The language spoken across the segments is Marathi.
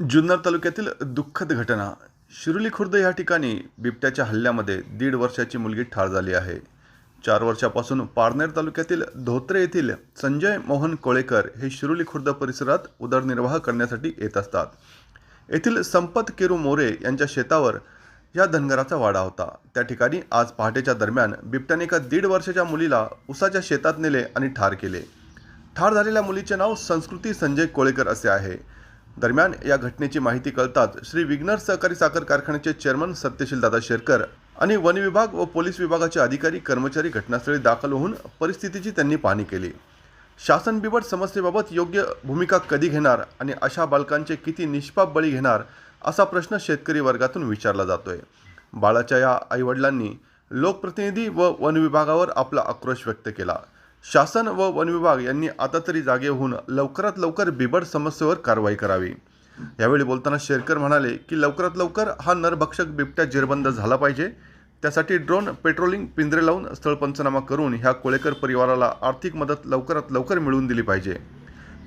जुन्नर तालुक्यातील दुःखद घटना. शिरुली खुर्द या ठिकाणी बिबट्याच्या हल्ल्यामध्ये दीड वर्षाची मुलगी ठार झाली आहे. चार वर्षापासून पारनेर तालुक्यातील धोत्रे येथील संजय मोहन कोळेकर हे शिरुली खुर्द परिसरात उदरनिर्वाह करण्यासाठी येत असतात. येथील संपत केरू मोरे यांच्या शेतावर या धनगराचा वाडा होता. त्या ठिकाणी आज पहाटेच्या दरम्यान बिबट्याने एका दीड वर्षाच्या मुलीला उसाच्या शेतात नेले आणि ठार केले. ठार झालेल्या मुलीचे नाव संस्कृती संजय कोळेकर असे आहे. दरम्यान या घटनेची माहिती कळताच श्री विग्नर सहकारी साखर कारखान्याचे चेअरमन सत्यशील दादा शेरकर आणि वन विभाग व पोलीस विभागाचे अधिकारी कर्मचारी घटनास्थळी दाखल होऊन परिस्थितीची त्यांनी पाहणी केली. शासन बिबट समस्येबाबत योग्य भूमिका कधी घेणार आणि अशा बालकांचे किती निष्पाप बळी घेणार असा प्रश्न शेतकरी वर्गातून विचारला जातोय. बाळाच्या या आईवडिलांनी लोकप्रतिनिधी व वन विभागावर आपला आक्रोश व्यक्त केला. शासन व वन विभाग यांनी आता तरी जागे होऊन लवकरात लवकर बिबट समस्येवर कारवाई करावी. यावेळी बोलताना शेरकर म्हणाले की लवकरात लवकर हा नरभक्षक बिबट्या जेरबंद झाला पाहिजे. त्यासाठी ड्रोन पेट्रोलिंग पिंजरे लावून स्थळ पंचनामा करून ह्या कोळेकर परिवाराला आर्थिक मदत लवकरात लवकर मिळवून दिली पाहिजे.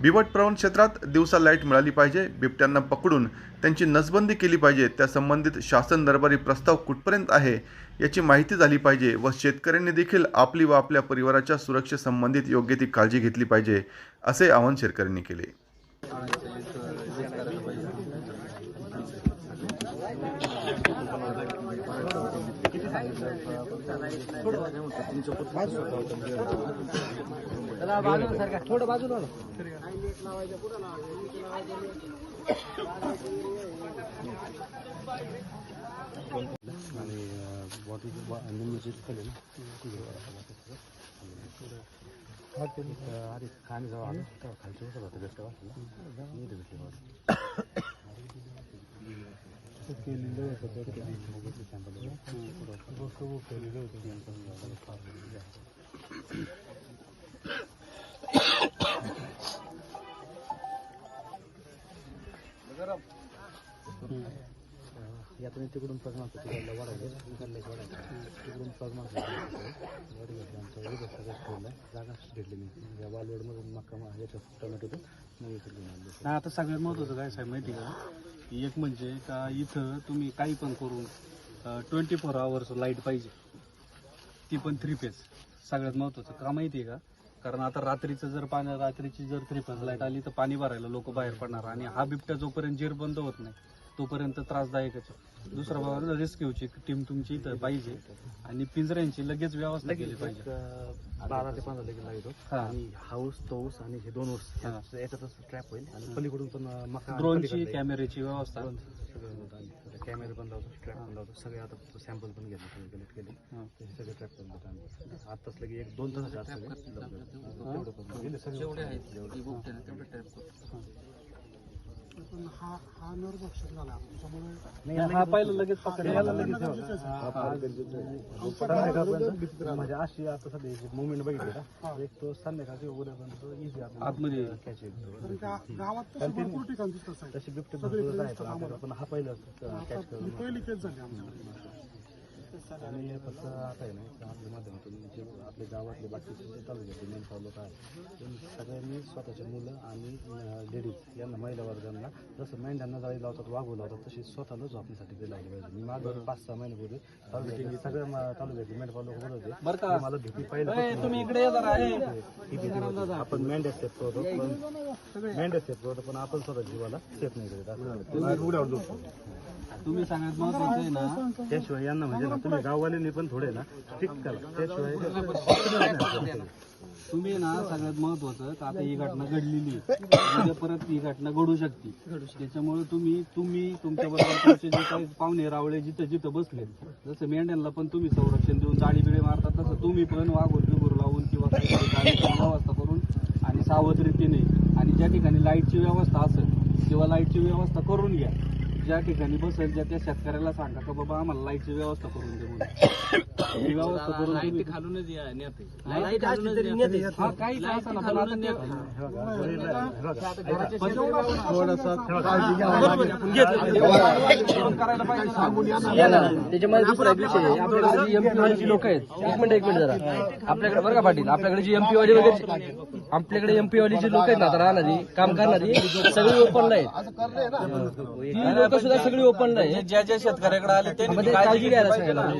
बिबट प्रवण क्षेत्रात दिवसा लाइट मिळाली पाहिजे. बिबट्यांना पकडून त्यांची नसबंदी केली पाहिजे. त्या संबंधित शासन दरबारी प्रस्ताव कुठपर्यंत आहे याची माहिती झाली पाहिजे व शेतकऱ्यांनी देखील आपली व आपल्या परिवाराच्या सुरक्षेसंबंधित योग्य ती काळजी घेतली पाहिजे असे आवाहन शेतकऱ्यांनी केले. थोडं बाजूला आणि बॉडी निम्मीची खाली ना अरे खाणी जवळ आलं तेव्हा खालची बसत होतं बेस्ट वाटलं मी इथे भेटली बॉडी यातून तिकडून पगमा तिकडला तिकडून पगमा मागतो घेतला. आमचा आमच्या इथं सगळं ठेवलं जागा भेटली मी या वालवडमधून मक्का याच्या टोमॅटोतून मग इकडे घेऊन नाही आता सगळ्यात महत्त्वाचं काय साहेब माहिती का? एक म्हणजे का इथं तुम्ही काही पण करून ट्वेंटी फोर आवर्स लाइट पाहिजे. ती पण थ्री फेज सगळ्यात महत्त्वाचं का माहिती आहे का? कारण आता रात्रीचं जर पाणी रात्रीची जर थ्री फेज लाइट आली तर पाणी भरायला लोक बाहेर पडणार आणि हा बिबट्या जोपर्यंत जीर बंद होत नाही तोपर्यंत त्रासदायकच आहे. दुसरा बाबा रेस्क्यूची टीम तुमची इथं पाहिजे. आणि पिंजऱ्यांची लगेच व्यवस्था केली पाहिजे. बारा ते पंधरा लगेच लागतो हा. आणि हाऊस तो ऊस आणि हे दोन हा. याच्यातच ट्रॅप होईल. आणि पलीकडून पण मका ड्रोनची कॅमेऱ्याची व्यवस्था. कॅमेरे पण लावतो स्ट्रॅप पण लावतो सगळे आता सॅम्पल पण घेतले सगळे कलेक्ट केले. हा. ते सगळे ट्रॅप देतो आम्ही आताच लगे एक दोन तासाच्या आत सगळे नाही, हा पाहिलं लगेच पकडलं. याला लगेच म्हणजे अशी आता सध्या मुवमेंट बघितली का? एक तो संध्याकाळची उद्यापर्यंत इझी आतमध्ये कॅच तशी बिबटे भरपूर आहे पण आपल्याला पण हा पहिला कॅच करून आणि फक्त आता आहे ना आपल्या माध्यमातून जे आपल्या गावातले बाकीचे जे तालुक्यातले मेन लोक आहेत त्यांनी सगळ्यांनी स्वतःच्या मुलं आणि लेडीज यांना महिला वर्गांना जसं मेंढ्यांना जाळी लावतात वाघू लावतात तशी स्वतःला झोपण्यासाठी ते लागले पाहिजे मी मागं पाच सहा महिन्यापूर्वी तालुक्यातले सगळ्या तालुक्यातले मेंढपाळ लोक बोलत होते बरं का मला भीती पाहिलं. ही भीती होती. आपण मेंढ्या सेफ करतो पण मेंढ्या सेफ करतो पण आपण स्वतः जीवाला सेफ नाही करत. तुम्ही सगळ्यात महत्वाचं आहे ना त्याशिवाय यांना म्हणजे ना तुम्ही गाववाल्यांनी पण थोडे ना ठीक करा. त्याशिवाय तुम्ही ना सगळ्यात महत्वाचं का आता ही घटना घडलेली आहे. उद्या परत ही घटना घडू शकते. त्याच्यामुळे तुम्ही तुम्ही तुमच्या बरोबर तुमचे जे काही पाहुणे रावळे जिथं जिथं बसले जसं मेंढ्यांना पण तुम्ही संरक्षण देऊन जाळी बिळी मारतात तसं तुम्ही पण वाघून बिगोर लावून किंवा काहीतरी जाळीची व्यवस्था करून आणि सावध रीतीने आणि ज्या ठिकाणी लाईटची व्यवस्था असेल किंवा लाईटची व्यवस्था करून घ्या. ज्या ठिकाणी बसेल ज्या त्या शेतकऱ्याला सांगा का बाबा आम्हाला लाईटची व्यवस्था करून दे. या नेते. लाइट नेते हा काही करायला पाहिजे सांगून. त्याच्यामध्ये दुसरा एक विषय आहे. आपल्याकडे जी एमपी वाली जी लोक आहेत एक मिनिट एक मिनिट जरा. आपल्याकडे बरं का पाटील आपल्याकडे जी एमपी वाली वगैरे आपल्याकडे एमपी वाली जी लोक आहेत ना आता राहणारी काम करणारी सगळी ओपनला आहेत. ती लोक सुद्धा सगळी ओपनला आहेत. ज्या ज्या शेतकऱ्याकडे आले ते काळजी घ्यायला सांगायला